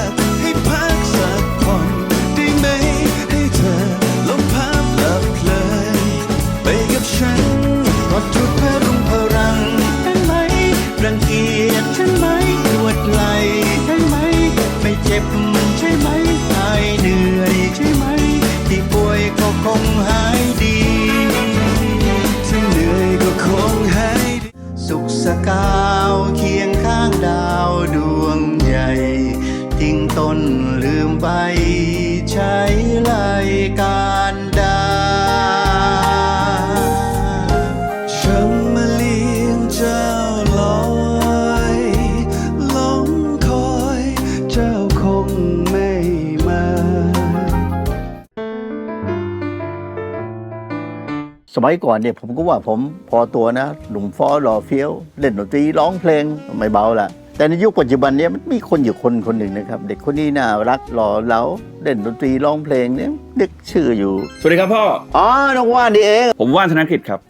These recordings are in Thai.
า มัยก่อนเนี่ยผมก็ว่าผมพอตัวนะ หนุ่มฟ้อหล่อเฟี้ยว เล่นดนตรีร้องเพลงไม่เบาละแต่ในยุคปัจจุบันเนี้มันมีคนอยู่คนคนหนึ่งนะครับ เด็กคนนี้น่ารักหล่อเหลาเล่นดนตรีร้องเพลงเนี่ยนึกชื่ออยู่ สวัสดีครับพ่อ อ๋อน้องว่านนี่เอง ผมว่านธนกฤษครับ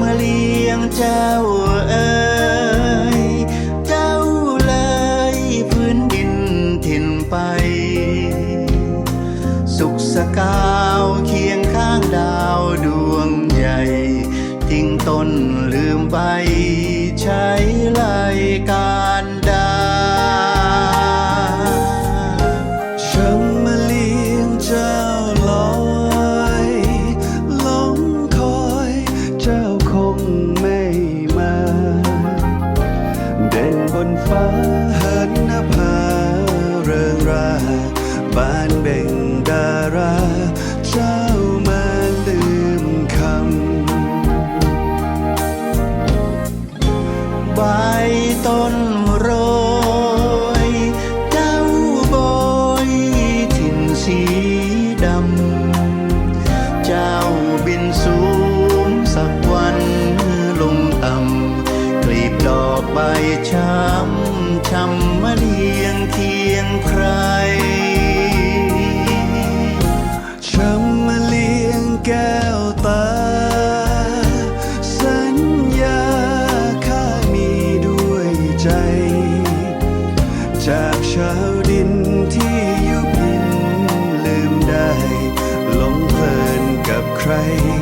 มาเลี้ยงเจ้าเอ๋ย กั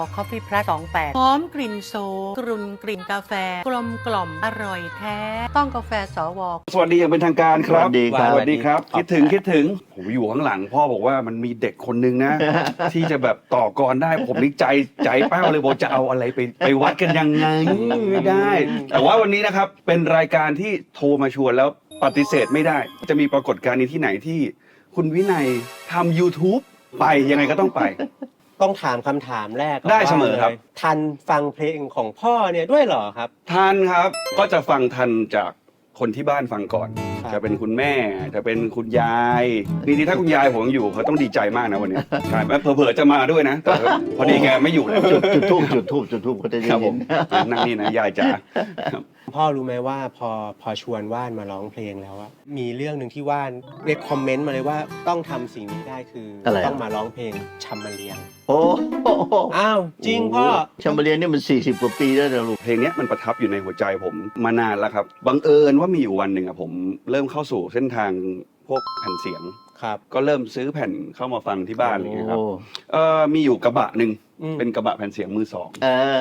แฟสวคอฟฟี่พลัส28หอมกลิ่นโซกรุ่นกลิ่นกาแฟ กลมกล่อมอร่อยแท้ ต้องกาแฟสวสวัสดีอย่างเป็นทางการครับสวัสดีครับ สวัสดีครับ คิดถึงคิดถึงผมอยู่ข้างหลัง พ่อบอกว่ามันมีเด็กคนนึงนะ ที่จะแบบต่อกรได้ผมนี่ใจใจเป้าเลยบอกจะเอาอะไรไปไปวัดกันยังไงไม่ได้ แต่ว่าวันนี้นะครับเป็นรายการที่โทรมาชวนแล้วปฏิเสธไม่ได้ จะมีปรากฏการณ์นี้ที่ไหนที่ คุณวินัยทำ YouTube ไปยังไงก็ต้องไป ต้องถามคำถามแรกก่นได้ว่าเสมอครับ ลยทันฟังเพลงของพ่อเนี่ยด้วยเหรอครับ ทันครับก็จะฟังทันจากคนที่บ้านฟังก่อน ครับ จะเป็นคุณแม่ จะเป็นคุณยายจริงๆถ้าคุณยายผมยังอยู่เขาต้องดีใจมากนะวันเนี้ยใช่เผลอๆจะมาด้วยนะแต่พอดีแกไม่อยู่แล้วจุดจุดทูบจุดทูบจุดทูบก็จะได้ครับผยิมนนั่งนี่นะยายจ๋าครับ พ่อรู้ไหมว่าพอพอชวนว่านมาร้องเพลงแล้วอะมีเรื่องหนึ่งที่ว่านเรียกคอมเมนต์มาเลยว่าต้องทำสิ่งนี้ได้คืออะไรต้องมาร้องเพลงชัมมาเลียงโอ้โหอ้าวจริงพ่อชามาเรียนนี่มัน 40 กว่าปีแล้วนะลูก เพลงเนี้ยมันประทับอยู่ในหัวใจผมมานานแล้วครับ บังเอิญว่ามีอยู่วันหนึ่งอะผมเริ่มเข้าสู่เส้นทางพวกแผ่นเสียง ครับ ก็เริ่มซื้อแผ่นเข้ามาฟังที่บ้านอะไรอย่างเงี้ยครับ โอ้เอ่อมีอยู่กระบะหนึ่งอืม เป็นกระบะแผ่นเสียงมือสองเออ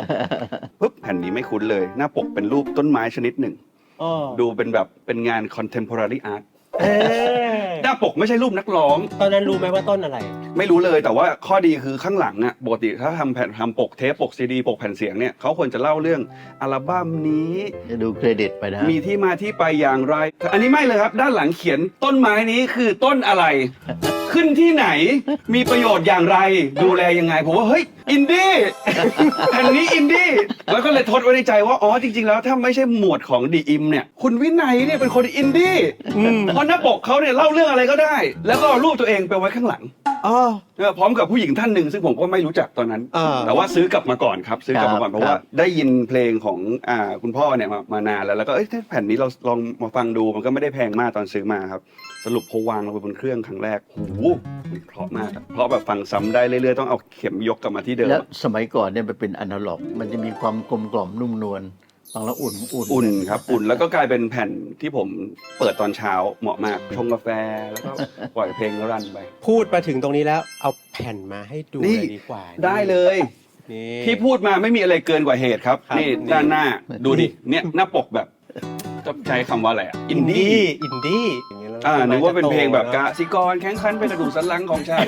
ปุ๊บแผ่นนี้ไม่คุ้นเลย หน้าปกเป็นรูปต้นไม้ชนิดหนึ่งอ้อดูเป็นแบบเป็นงาน contemporary art เอ๊ะหน้าปกไม่ใช่รูปนักร้อง ตอนนั้นรู้ไหมว่าต้นอะไร ไม่รู้เลยแต่ว่าข้อดีคือข้างหลังอะปกติถ้าทำแผ่นทำปกเทปปกซีดีปกแผ่นเสียงเนี่ยเขาควรจะเล่าเรื่องอัลบั้มนี้ จะดูเครดิตไปนะมีที่มาที่ไปอย่างไร อันนี้ไม่เลยครับ ด้านหลังเขียนต้นไม้นี้คือต้นอะไร ขึ้นที่ไหนมีประโยชน์อย่างไร ดูแลยังไงผมว่าเฮ้ย อินดี้แผ่นนี้อินดี้แล้วก็เลยทดไว้ในใจว่า อ๋อจริง ๆ แล้วถ้าไม่ใช่หมวดของดีอิมเนี่ย คุณวินัยเนี่ยเป็นคนอินดี้เพราะหน้าปกเขาเนี่ยเล่าเรื่องอะไรก็ได้ แล้วก็เอารูปตัวเองไปไว้ข้างหลัง อ๋อ เออพร้อมกับผู้หญิงท่านหนึ่งซึ่งผมก็ไม่รู้จักตอนนั้น อ่าแต่ว่าซื้อกลับมาก่อนครับ ซื้อกลับมาก่อนครับเพราะว่าครับได้ยินเพลงของอ่าคุณพ่อเนี่ยมามานานแล้วแล้วก็เอ้ยแผ่นนี้เราลองมาฟังดูมันก็ไม่ได้แพงมากตอนซื้อมาครับ สรุปพอวางลงไปบนเครื่องครั้งแรกโอ้โหเพราะมากอะเพราะแบบฟังซ้ำได้เรื่อยๆต้องเอาเข็มยกกลับมาที่เดิม แล้วสมัยก่อนเนี่ยมันเป็นอนาล็อก มันจะมีความกลมกล่อมนุ่มนวลฟังแล้วอุ่นอุ่นอุ่นครับอุ่นแล้วก็กลายเป็นแผ่นที่ผมเปิดตอนเช้าเหมาะมากชงกาแฟแล้วก็ปล่อยเพลงแล้วรันไป พูดมาถึงตรงนี้แล้วเอาแผ่นมาให้ดูนี่เลยดีกว่าได้เลยนี่ที่พูดมาไม่มีอะไรเกินกว่าเหตุครับครับนี่นี่ด้านหน้าดูดิเนี่ยหน้าปกแบบจะใช้คำว่าอะไรอะอินดี้อินดี้ย่งเงี้ยแล้ว อ่านึกว่าเป็นเพลงแบบจะกะโตสิกรแข็งขันเป็นกระดูกสันหลังของชาติ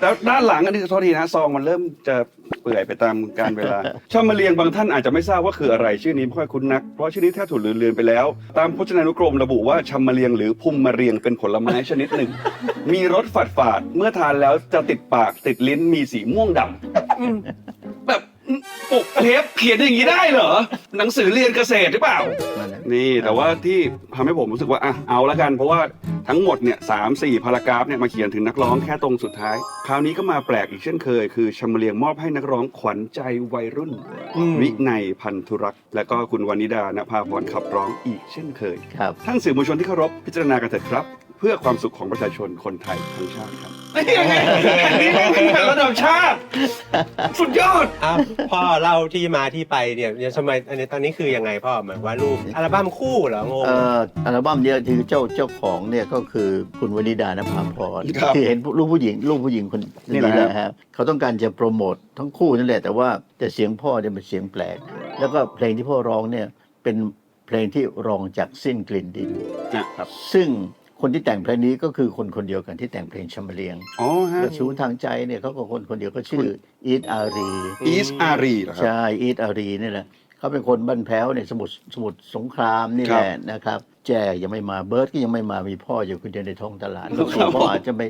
แล้วด้านหลังอันนี้โทษทีนะซองมันเริ่มจะเปื่อยไปตามกาลเวลา ชอบมาเรียงบางท่านอาจจะไม่ทราบว่าคืออะไร ชื่อนี้ไม่ค่อยคุ้นนัก เพราะชื่อนี้แทบถูกลืมเลือนไปแล้ว ตามพจนานุกรมระบุว่าชำมะเรียงหรือพุ่มมะเรียงเป็นผลไม้ชนิดหนึ่ง มีรสฝาดฝาดๆเมื่อทานแล้วจะติดปากติดลิ้นมีสีม่วงดำแบบ ปกเทปเขียนอย่างนี้ได้เหรอ หนังสือเรียนเกษตรหรือเปล่า นั่นแหละ นี่แต่ว่าที่ทำให้ผมรู้สึกว่าอะเอาละกัน เพราะว่าทั้งหมดเนี่ยสามสี่พารากราฟเนี่ยมาเขียนถึงนักร้องแค่ตรงสุดท้าย คราวนี้ก็มาแปลกอีกเช่นเคย คือชมเลียงมอบให้นักร้องขวัญใจวัยรุ่นอืมวินัยพันธุรักษ์ และก็คุณวานิดานภาพรขับร้องอีกเช่นเคย ครับ ท่านสื่อมวลชนที่เคารพพิจารณากันเถิดครับเพื่อความสุขของประชาชนคนไทยทั้งชาติครับนี่ยังไงแผ่นนี้เป็นแผ่นระดับชาติ สุดยอดอ้าวพ่อเล่าที่มาที่ไปเนี่ยเนี่ยทำไมอันนี้ตอนนี้คือยังไงพ่อหมายว่ารูปอัลบั้มคู่เหรองง เอ่ออัลบั้มเนี้ยคือเจ้าเจ้าของเนี่ยก็คือคุณวนิดานภาพรครับที่เห็นลูกผู้หญิงลูกผู้หญิงคนนี่แหละครับนะฮะเขาต้องการจะโปรโมททั้งคู่นั่นแหละ แต่ว่าแต่เสียงพ่อเนี่ยเป็นเสียงแปลก แล้วก็เพลงที่พ่อร้องเนี่ยเป็นเพลงที่รองจากสิ้นกลิ่นดิน นะครับ ซึ่ง คนที่แต่งเพลงนี้ก็คือคนคนเดียวกันที่แต่งเพลงชมเลียงอ๋อฮะกระชูทางใจเนี่ยเขาก็คนคนเดียวก็ชื่ออีทอารีอีสอารีเหรอครับ ใช่อีทอารีนี่แหละเขาเป็นคนบ้านแพ้วในสมุทรสมุทรสงครามนี่ครัแหบละนะครับ แจยังไม่มาเบิร์ดก็ยังไม่มามีพ่ออยู่คนเดียวในท้องตลาดครับแล้วพ่ออาจจะไม่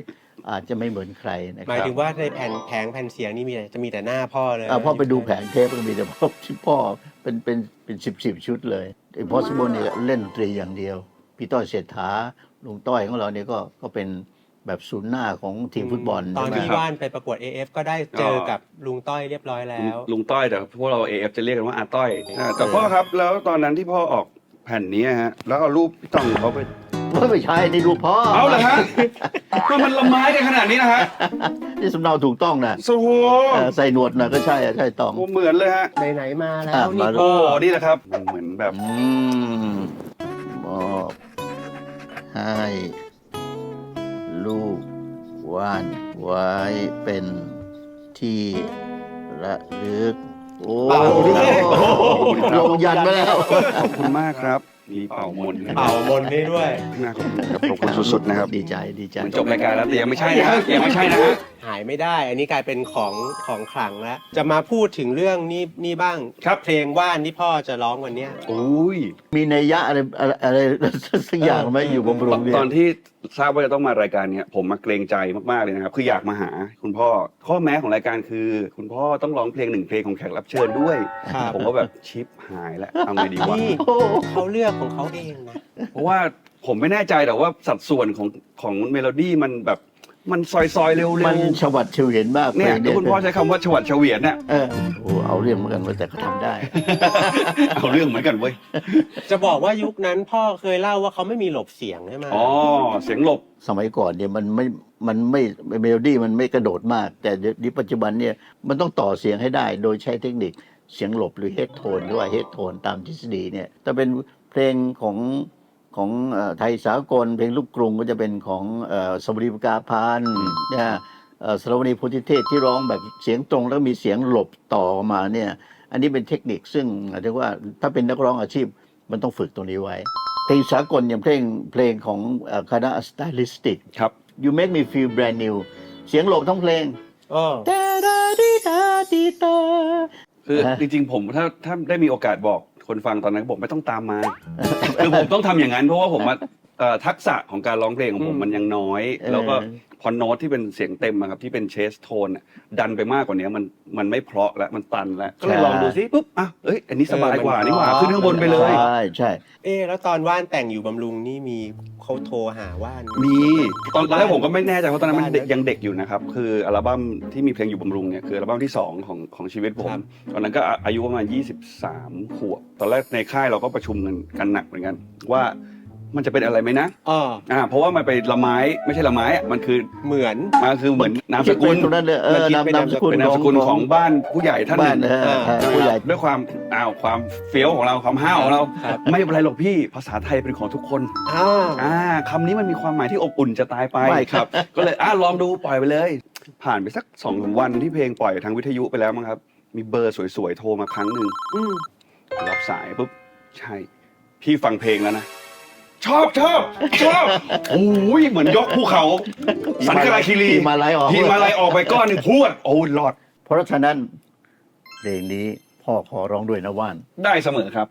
อาจจะไม่เหมือนใครนะคหมายรับถึงว่าในแผ่นแผงแผ่นเสียงนี่มีแต่จะมีแต่หน้าพ่อเลยอ่าพ่อไปดูแผงเทปก็มีแต่พ่อที่พ่อเป็นเป็นเป็นสิบสิบชุดเลยไอ้พอสบนเนี่ยเล่นดนตรีอย่างเดียวพี่ต้อยเศรษฐา ลุงต้อยของเราเนี่ยก็ก็เป็นแบบศูนย์หน้าของทีมฟุตบอลตอนใช่ไหมที่ว่านไปประกวด AF ก็ได้เจอกับลุงต้อยเรียบร้อยแล้ว ลุงต้อยแต่พวกเราเอฟจะเรียกกันว่าอาต้อยเอออ่าแต่พ่อครับแล้วตอนนั้นที่พ่อออกแผ่นนี้ฮะ แล้วเอารูปพี่ต้องเขาไป ว่าไม่ใช่นี่ลูกพ่อเอาเหรอฮะก็มันละไม้กันขนาดนี้นะฮะนี่สำเนาถูกต้องนะโอ้โหเออใส่หนวดหนะก็ใช่อะใช่ต้อง เหมือนเลยฮะ ไหนๆมาแล้อะวนี่มา โอ้นี่แหละครับมันเหมือนแบบ อืมมอบ ให้ลูกว่านไว้เป็นที่ระลึก โอ้เป่าด้วยลงยันมาแล้ว ขอบคุณมากครับ มีเป่ามนต์ให้เป่ามนต์ให้ด้วยน่าขอบคุณครับขอบคุณสุดๆนะครับดีใจดีใจ เหมือนจบรายการแล้วแต่ยังไม่ใช่นะฮะยังไม่ใช่นะฮะ หายไม่ได้ อันนี้กลายเป็นของของขลังแล้ว จะมาพูดถึงเรื่องนี้นี่บ้างครับ เพลงว่านที่พ่อจะร้องวันเนี้ยโอ้ยมีนัยยะอะไรอะไรอะไรสักอย่างไหมอยู่บนโรงเรียตอนนที่ทราบว่าจะต้องมารายการเนี้ยผมมาเกรงใจมากๆเลยนะครับ คืออยากมาหาคุณพ่อ ข้อแม้ของรายการคือ คุณพ่อต้องร้องเพลงหนึ่งเพลงของแขกรับเชิญด้วย ครับ ผมก็แบบชิปหายแล้วเอาไงดีวะนี่เขาเลือกของเขาเองนะ เพราะว่าผมไม่แน่ใจแต่ว่าสัดส่วนของของเมโลดี้มันแบบ มันซอยซอยๆเร็วมันๆฉวัดเฉวียนมากเนี่ยพลงแล้วคุณพ่อใช้คำว่าฉวัดเฉวียนเนี่ย เออโอ้เอาเรื่องเหมือนกันว่าแต่เขาทำได้ เอาเรื่องเหมือนกันเว้ยจะบอกว่ายุคนั้นพ่อเคยเล่าว่าเขาไม่มีหลบเสียงใช่ไหมอ๋อเสียงหลบ สมัยก่อนเนี่ยมันไม่มันไม่เมโลดี้มันไม่กระโดดมาก แต่เดี๋ยวนี้ปัจจุบันเนี่ยมันต้องต่อเสียงให้ได้ โดยใช้เทคนิคเสียงหลบหรือเฮดโทนหรือว่าเฮดโทนตามทฤษฎีเนี่ยถ้าเป็นเพลงของ ของเอ่อไทยสากล เพลงลูกกรุงก็จะเป็นของเอ่อสมรีปกาพานธ์นะฮะเอ่อสรวณีโพุทธิเทศที่ร้องแบบเสียงตรงแล้วมีเสียงหลบต่อมาเนี่ย อันนี้เป็นเทคนิคซึ่งเรียกว่าถ้าเป็นนักร้องอาชีพมันต้องฝึกตรงนี้ไว้ เพลงสากลอย่างเพลงเพลงของเอ่อคณะ Stylistic ครับ You make me feel brand new เสียงหลบทั้งเพลงอ๋อตาดาดีตาดีตาคือฮะจริงๆผมถ้าถ้าได้มีโอกาสบอก คนฟังตอนนั้นบอกไม่ต้องตามมา คือผมต้องทำอย่างนั้นเพราะว่าผมอะ เอ่อทักษะของการร้องเพลงของผมอืมมันยังน้อย เออ แล้วก็พอโน้ตที่เป็นเสียงเต็มอะครับที่เป็นเชสโทนอะดันไปมากกว่านี้มันมันไม่เพราะแล้วมันตันแล้วก็เลยลองดูซิปุ๊บอะเอ้ยอันนี้สบายกว่านี่หว่าขึ้นข้างบนไปเลย ใช่ใช่ เอ๊ะแล้วตอนว่านแต่งอยู่บำรุงนี่มีเขาโทรหาว่าน มีตอนตอนแรกผมก็ไม่แน่ใจเพราะตอนนั้นมันเด็กบ้านนะยังเด็กอยู่นะครับ คืออัลบั้มที่มีเพลงอยู่บำรุงเนี่ยคืออัลบั้มที่ 2 ของของชีวิตผม ครับ ตอนนั้นก็อายุประมาณ 23 ขวบ ตอนแรกในค่ายเราก็ประชุมกันกันหนักเหมือนกัน ว่า มันจะเป็นอะไรไหมนะอ๋ออ่าเพราะว่ามันไปละไม้ไม่ใช่ละไม้อะมันคือเหมือน มันคือเหมือนนามสกุลตรงนั้นเลยเออมันคิดนามเป็นนามสกุลเป็นนามสกุลของบ้านผู้ใหญ่ท่านหบ้านนึ่งเออเออใช่ไหมผู้ใหญ่ครับด้วยความอ้าวความเฟี้ยวของเราความห้าวของเรา ครับ ไม่เป็นไรหรอกพี่ภาษาไทยเป็นของทุกคนอ้าวอ่าคำนี้มันมีความหมายที่อบอุ่นจะตายไปไม่ครับ ก็เลยอ่าลองดูปล่อยไปเลย ผ่านไปสักสองสามวันที่เพลงปล่อยทางวิทยุไปแล้วมั้งครับ มีเบอร์สวยๆโทรมาครั้งหนึ่ง อืมรับสายปุ๊บใช่ พี่ฟังเพลงแล้วนะ ชอบชอบชอบโอ้ยเหมือนยกภูเขาสันกราคีรีหิมาลัยออก หิมาลัยออกไปก้อนหนึ่งพรวดโอ้ยรอด เพราะฉะนั้นเพลงนี้พ่อขอร้องด้วยนะว่าน ได้เสมอครับ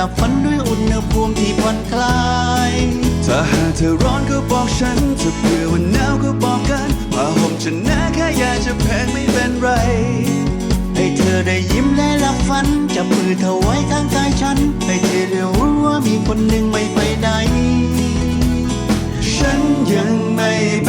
หลับฝันด้วยอุณหภูมิที่ผ่อนคลาย ถ้าหากเธอร้อนก็บอกฉัน ถ้าเผื่อว่าหนาวก็บอกกันผ้าห่มจะหนาแค่อยากจะแพงไม่เป็นไร ให้เธอได้ยิ้มและหลับฝันจับมือเธอไว้ข้างกายฉัน ให้เธอได้รู้ว่ามีคนหนึ่งไม่ไปไหน ฉันยังไม่ไป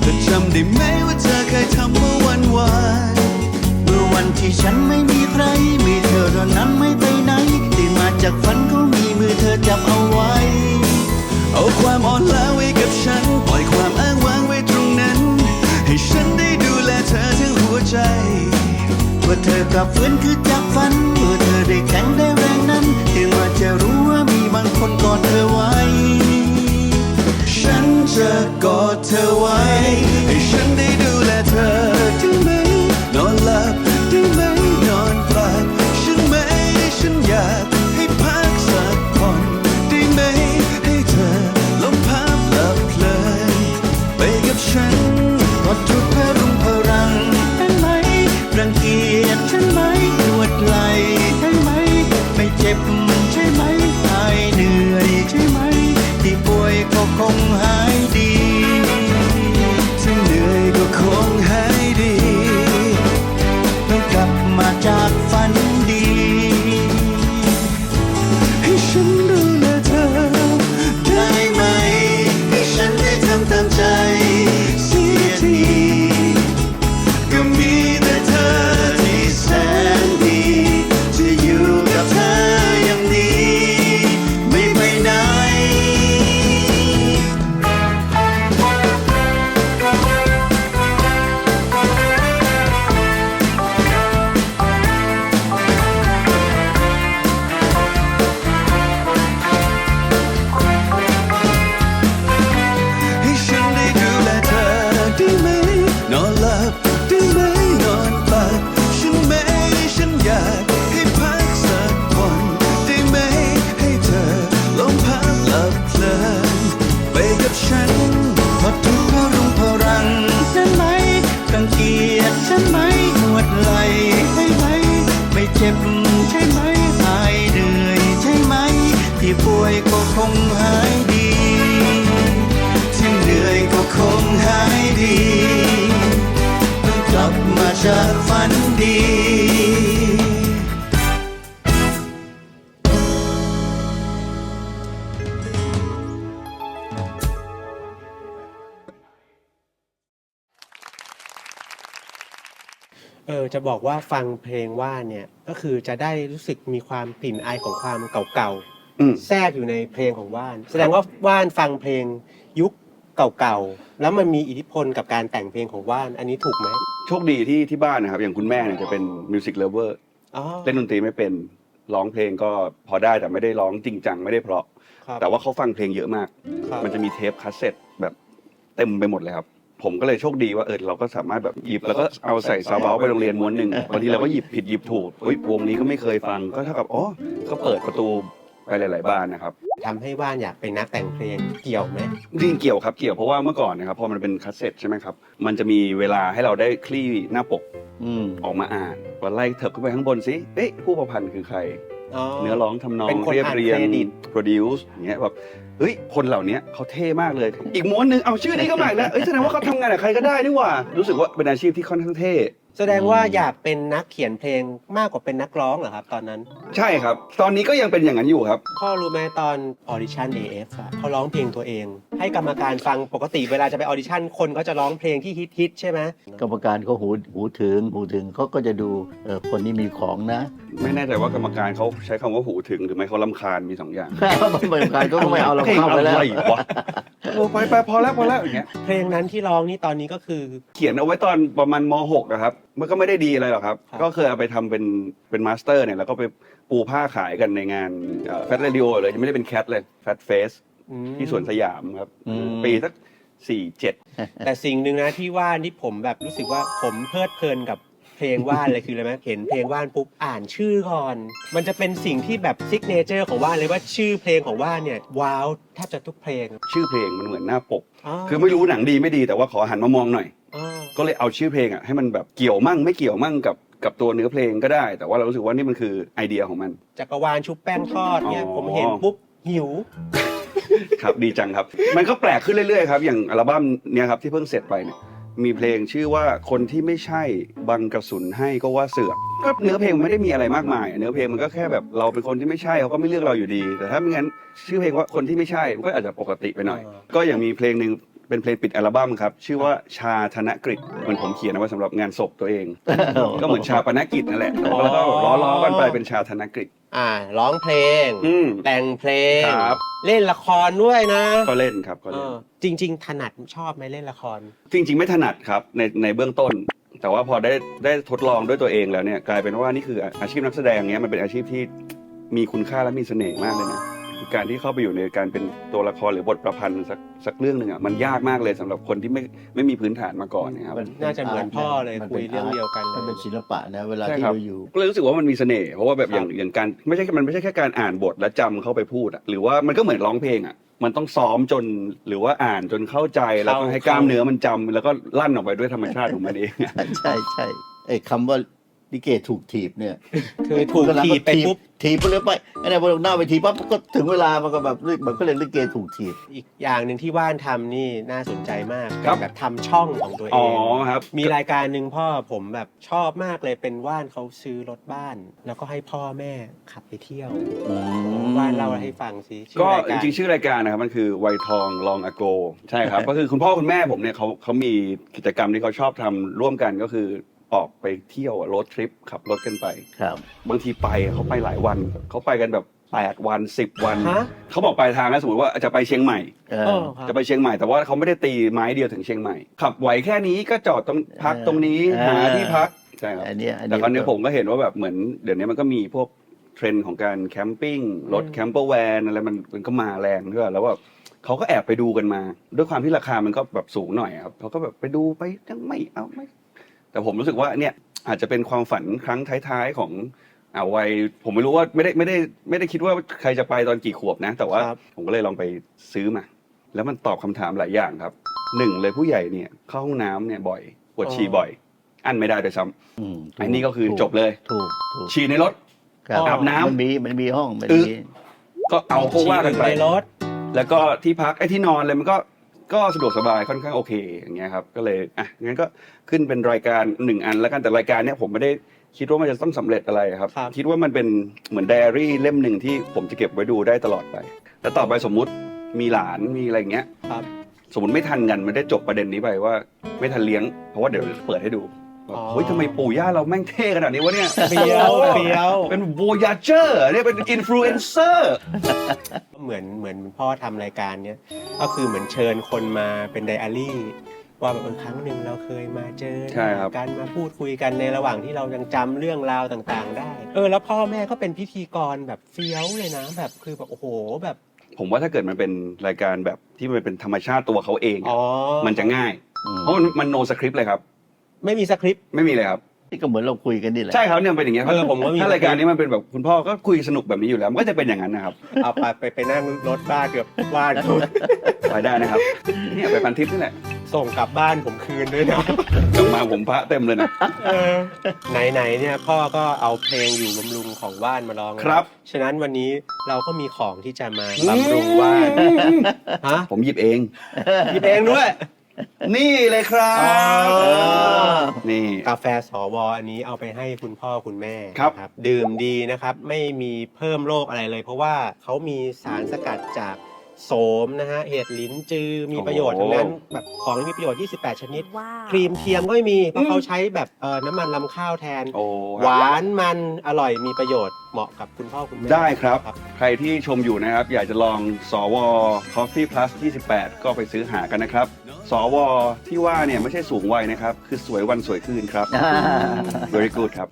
เธอจำได้ไหมว่าเธอเคยทำเมื่อวันวานเมื่อวันที่ฉันไม่มีใคร มีเธอเท่านั้นไม่ไปไหนตื่นมาจากฝันก็มีมือเธอจับเอาไว้ เอาความอ่อนล้าไว้กับฉัน ปล่อยความอ้างว้างไว้ตรงนั้น ให้ฉันได้ดูแลเธอทั้งหัวใจเมื่อเธอกลับฟื้นคือจากฝันเมื่อเธอได้แข็งได้แรงนั้นถึงว่าจะรู้ว่ามีบางคนกอดเธอไว้ ฉันจะ เธอไว้ ให้ฉันได้ดูแลเธอ วยก็คงหายดีที่เหนื่อยก็คงหายดีต้องกลับมาจากฝันดีเออจะบอกว่าฟังเพลงว่าเนี่ยก็คือจะได้รู้สึกมีความกลิ่นอายของความเก่า อืมๆแทรกอยู่ในเพลงของว่าน แสดงว่าว่านฟังเพลงยุคเก่าๆ แล้วมันมีอิทธิพลกับการแต่งเพลงของว่าน อันนี้ถูกไหมโชคดีที่ที่บ้านนะครับ อย่างคุณแม่เนี่ยจะเป็นมิวสิกเลเวอร์อ๋อเล่นดนตรีไม่เป็นร้องเพลงก็พอได้แต่ไม่ได้ร้องจริงจังไม่ได้เพราะ ครับแต่ว่าเขาฟังเพลงเยอะมาก ครับมันจะมีเทปคาสเซ็ตแบบเต็มไปหมดเลยครับ ผมก็เลยโชคดีว่าเออเราก็สามารถแบบหยิบแล้วก็เอาใส่ซาวเบาไปโรงเรียนม้วนหนึ่งบางทีเราก็หยิบผิดหยิบถูกเฮ้ยวงนี้ก็ไม่เคยฟังก็เท่ากับอ๋อก็เปิดประตู ไปหลาย ๆ บ้านนะครับทำให้ว่านอยากเป็นนักแต่งเพลงเกี่ยวไหมจริงๆเกี่ยวครับเกี่ยวเพราะว่าเมื่อก่อนนะครับพอมันเป็นคาสเซ็ตใช่ไหมครับมันจะมีเวลาให้เราได้คลี่หน้าปกอืมออกมาอ่านว่าไล่เถิบขึ้นไปข้างบนสิเอ๊ะผู้ประพันธ์คือใคร เนื้อร้องทำนองเป็นคนเรียบอ่านเรียงเครดิต โปรดิวส์อย่างเงี้ยแบบเฮ้ยคนเหล่านี้เขาเท่มากเลย อีกม้วนหนึ่งเอาชื่อนี้ก็มาอีกแล้วเอ้ยแสดงว่าเขาทำงานกับใครก็ได้นี่หว่า รู้สึกว่าเป็นอาชีพที่ค่อนข้างเท่ แสดงว่าอยากเป็นนักเขียนเพลงมากกว่าเป็นนักร้องเหรอครับ ตอนนั้น ใช่ครับ ตอนนี้ก็ยังเป็นอย่างนั้นอยู่ครับ พ่อรู้ไหมตอนออดิชั่น AF อะเขาร้องเพลงตัวเอง ให้กรรมการฟังปกติเวลาจะไปออดิชั่นคนก็จะร้องเพลงที่ฮิตๆใช่ไหมกรรมการเขาหูหูถึงหูถึงเขาก็จะดูเออคนนี้มีของนะไม่แน่ใจว่ากรรมการเขาใช้คำว่าหูถึงหรือไม่เขาลำคาญมีสองอย่างกรรมการก็ไม่เอาเราเพลงเข้าไปแล้วอะไรวะโอ้ไปไปพอแล้วพอแล้วอย่างเงี้ยเพลงนั้นที่ร้องนี่ตอนนี้ก็คือ เขียนเอาไว้ตอนประมาณม .6 นะครับมันก็ไม่ได้ดีอะไรหรอกครับครับก็เคยเอาไปทำเป็นเป็นมาสเตอร์เนี่ยแล้วก็ไปปูผ้าขายกันในงานแฟตเรดิโอเลยยังไม่ได้เป็นแคทเลยแฟตเฟส อืมที่สวนสยามครับ อืม ปีสักสี่เจ็ดแต่สิ่งหนึ่งนะที่ว่านที่ผมแบบรู้สึกว่าผมเพลิดเพลินกับเพลงว่านเลยคืออะไรไหมเห็นเพลงว่านปุ๊บอ่านชื่อก่อน มันจะเป็นสิ่งที่แบบซิกเนเจอร์ของว่านเลยว่าชื่อเพลงของว่านเนี่ยว้าวแทบจะทุกเพลงชื่อเพลงมันเหมือนหน้าปกอ๋อคือไม่รู้หนังดีไม่ดีแต่ว่าขอหันมามองหน่อยอ๋อก็เลยเอาชื่อเพลงอะให้มันแบบเกี่ยวมั่งไม่เกี่ยวมั่งกับกับตัวเนื้อเพลงก็ได้ แต่ว่าเรารู้สึกว่านี่มันคือไอเดียของมัน จักรวาลชุบแป้งทอดเนี่ย อ๋อ ผมเห็นปุ๊บหิว ครับดีจังครับ มันก็แปลกขึ้นเรื่อยๆครับ อย่างอัลบั้มเนี่ยครับที่เพิ่งเสร็จไปเนี่ยมีเพลงชื่อว่าคนที่ไม่ใช่บังกระสุนให้ก็ว่าเสือกก็เนื้อเพลงมันไม่ได้มีอะไรมากมาย เนื้อเพลงมันก็แค่แบบเราเป็นคนที่ไม่ใช่เขาก็ไม่เลือกเราอยู่ดี แต่ถ้าไม่งั้นชื่อเพลงว่าคนที่ไม่ใช่มันก็อาจจะปกติไปหน่อยอ่าก็อย่างมีเพลงหนึ่ง เป็นเพลงปิดอัลบั้มครับ ชื่อว่าชาธนกฤษเหมือนผมเขียนเอาไว้สำหรับงานศพตัวเอง ก็เหมือนชาปนกิจนั่นแหละแล้วก็ล้อๆกันไปเป็นชาธนกฤษ อ่าร้องเพลง อืม แต่งเพลง ครับ เล่นละครด้วยนะก็เล่นครับก็เอเล่น อจริง ๆ ถนัดชอบไหมเล่นละคร จริง ๆ ไม่ถนัดครับในในเบื้องต้น แต่ว่าพอได้ได้ทดลองด้วยตัวเองแล้วเนี่ยกลายเป็นว่านี่คืออาชีพนักแสดงเนี้ยมันเป็นอาชีพที่มีคุณค่าและมีเสน่ห์มากเลยนะ การที่เข้าไปอยู่ในการเป็นตัวละครหรือบทประพันธ์สักสักเรื่องหนึ่งอะมันยากมากเลยสำหรับคนที่ไม่ไม่มีพื้นฐานมาก่อนนะครับ มันน่าจะเหมือนพ่อเลยมันคุป็ยนเรื่องเดียวกันเลมันเป็นยศิลปะนะเวลาใช่ที่ครับ เราอยู่ ก็เลยรู้สึกว่ามันมีเสน่ห์เพราะว่าแบบอย่างครับอย่างการไม่ใช่มันไม่ใช่แค่การอ่านบทและจำเข้าไปพูดอะหรือว่ามันก็เหมือนร้องเพลงอะมันต้องซ้อมจนหรือว่าอ่านจนเข้าใจแล้วก็ให้กล้ามเนื้อมันจำแล้วก็ลั่นออกไปด้วยธรรมชาติของมันเอง ใช่ใช่ไอ้คำว่า ลิเกถูกถีบเนี่ยคือถูกถีบไปปุ๊บถีบไปเลยไปไอ้เนี่ยพอหน้าไปทีปั๊บก็ถึงเวลามันก็แบบมันก็เลยลิเกถูกถีบ อีกอย่างหนึ่งที่ว่านทำนี่น่าสนใจมากครับแบบทำช่องของตัวเออ๋องครับมีรายการหนึ่งพ่อผมแบบชอบมากเลยเป็นว่านเขาซื้อรถบ้าน แล้วก็ให้พ่อแม่ขับไปเที่ยวว่านเล่าให้ฟังสิชื่อก็รายจการริงๆชื่อรายการนะครับมันคือวัยทองลองอโกใช่ครับก็คือคุณพ่อคุณแม่ผมเนี่ยเขาเขามีกิจกรรมที่เขาชอบทำร่วมกันก็คือ ออกไปเที่ยวรถทริปขับรถกันไป ครับ บางทีไปเขาไปหลายวัน เขาไปกันแบบ8วัน10วัน ฮะ เขาบอกปลายทางนะสมมติว่าจะไปเชียงใหม่เอเอออ ครับ จะไปเชียงใหม่แต่ว่าเขาไม่ได้ตีไม้เดียวถึงเชียงใหม่ ขับไหวแค่นี้ก็จอดตรงพักตรงนี้เออ หาที่พักใช่ครับอันเนี้ยอันแต่นี้คราวนี้ผมก็เห็นว่าแบบเหมือนเดี๋ยวนี้มันก็มีพวกเทรนด์ของการแคมปิ้งรถอืมแคมเปอร์แวนอะไรมันมันก็มาแรงด้วยแล้วแบบเขาก็แอบไปดูกันมา ด้วยความที่ราคามันก็แบบสูงหน่อยครับเขาก็แบบไปดูไปยังไม่เอาไม่ แต่ผมรู้สึกว่าเนี่ยอาจจะเป็นความฝันครั้งท้ายๆของอ่าวัยผมไม่รู้ว่าไม่ได้ไม่ได้ไม่ได้คิดว่าใครจะไปตอนกี่ขวบนะ แต่ว่าครับ ผมก็เลยลองไปซื้อมา แล้วมันตอบคำถามหลายอย่างครับหนึ่งเลยผู้ใหญ่เนี่ยเข้าห้องน้ำเนี่ยบ่อยปวดฉี่บ่อย อันไม่ได้ด้วยซ้ำอืมถูกอันนี้ก็คือถูจบเลย ถูกถูกฉี่ในรถ ครับอาบน้ำมันมีมันมีห้องมันอึ มี ก็เอาก็ว่ากันไปในรถ แล้วก็ที่พักไอ้ที่นอนอะไรมันก็ ก็สะดวกสบายค่อนข้างโอเคอย่างเงี้ยครับก็เลยอะงั้นก็ขึ้นเป็นรายการหนึ่งอันแล้วกันแต่รายการเนี้ยผมไม่ได้คิดว่ามันจะต้องสำเร็จอะไรครับ ครับ คิดว่ามันเป็นเหมือนไดอารี่เล่มหนึ่งที่ผมจะเก็บไว้ดูได้ตลอดไป แล้วต่อไปสมมุติมีหลานมีอะไรอย่างเงี้ย ครับ สมมติไม่ทันกันมันได้จบประเด็นนี้ไปว่า ไม่ทันเลี้ยงเพราะว่าเดี๋ยวเปิดให้ดู ว่าอ๋อเฮ้ยทำไมปู่ย่าเราแม่งเท่ขนาดนี้วะเนี่ยเฟี้ยวเฟี้ยวเป็นโ o ยาเจอร์เนี่ยเป็นอินฟลูเอนเซอร์เหมือนเหมือนพ่อทำรายการเนี้ยก็คือเหมือนเชิญคนมาเป็นไดอารี่ ว่าแบบเออครั้งหนึ่งเราเคยมาเจอใช่ครับ กันมาพูดคุยกันในระหว่างที่เรายังจำเรื่องราวต่างๆ ได้ เออแล้วพ่อแม่ก็เป็นพิธีกรแบบเฟี้ยวเลยนะแบบคือแบบโอ้โหแบบผมว่าถ้าเกิดมันเป็นรายการแบบที่มันเป็นธรรมชาติตัวเขาเองอะอ๋อมันจะง่ายอืมเพราะมันมันโนสคริปต์เลยครับ ไม่มีสคริปต์ ไม่มีเลยครับ นี่ก็เหมือนเราคุยกันนี่แหละ ใช่ครับเนี่ยมันเป็นอย่างเงี้ยเออผมว่ามี ถ้ารายการนี้มันเป็นแบบคุณพ่อก็คุยสนุกแบบนี้อยู่แล้ว มันก็จะเป็นอย่างนั้นนะครับเอาไปไปไปนั่งรถบ้านเกือบบ้านคุณไปได้นะครับเนี่ยไปพันทิปนี่แหละส่งกลับบ้านผมคืนด้วยนะกลับมาผมพระเต็มเลยนะไหนๆเนี่ยพ่อก็เอาเพลงอยู่บำรุงของว่านมาร้องนะครับฉะนั้นวันนี้เราก็มีของที่จะมาบำรุงว่านฮะผมหยิบเอง หยิบเองด้วย นี่เลยครับ อ๋อ นี่ กาแฟสวอันนี้เอาไปให้คุณพ่อคุณแม่ครับ นะดื่มดีนะครับ ไม่มีเพิ่มโรคอะไรเลย เพราะว่าเขามีสารสกัดจาก โสมนะฮะเห็ดลิ้นจือมีประโยชน์ทั้งนั้นแบบของที่มีประโยชน์ 28 ชนิด ว้าวครีมเทียมก็ไม่มีเพราะเขาใช้แบบเอ่อน้ำมันลำข้าวแทน โอ้หวานมันอร่อยมีประโยชน์เหมาะกับคุณพ่อคุณแม่ได้ครับครับใครที่ชมอยู่นะครับ อยากจะลองสว Coffee Plus 28 ก็ไปซื้อหากันนะครับ สว ที่ว่าเนี่ยไม่ใช่สูงวัยนะครับ คือสวยวันสวยคืนครับอ่า very good ครับ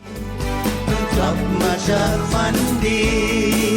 กลับมาจากฝันดี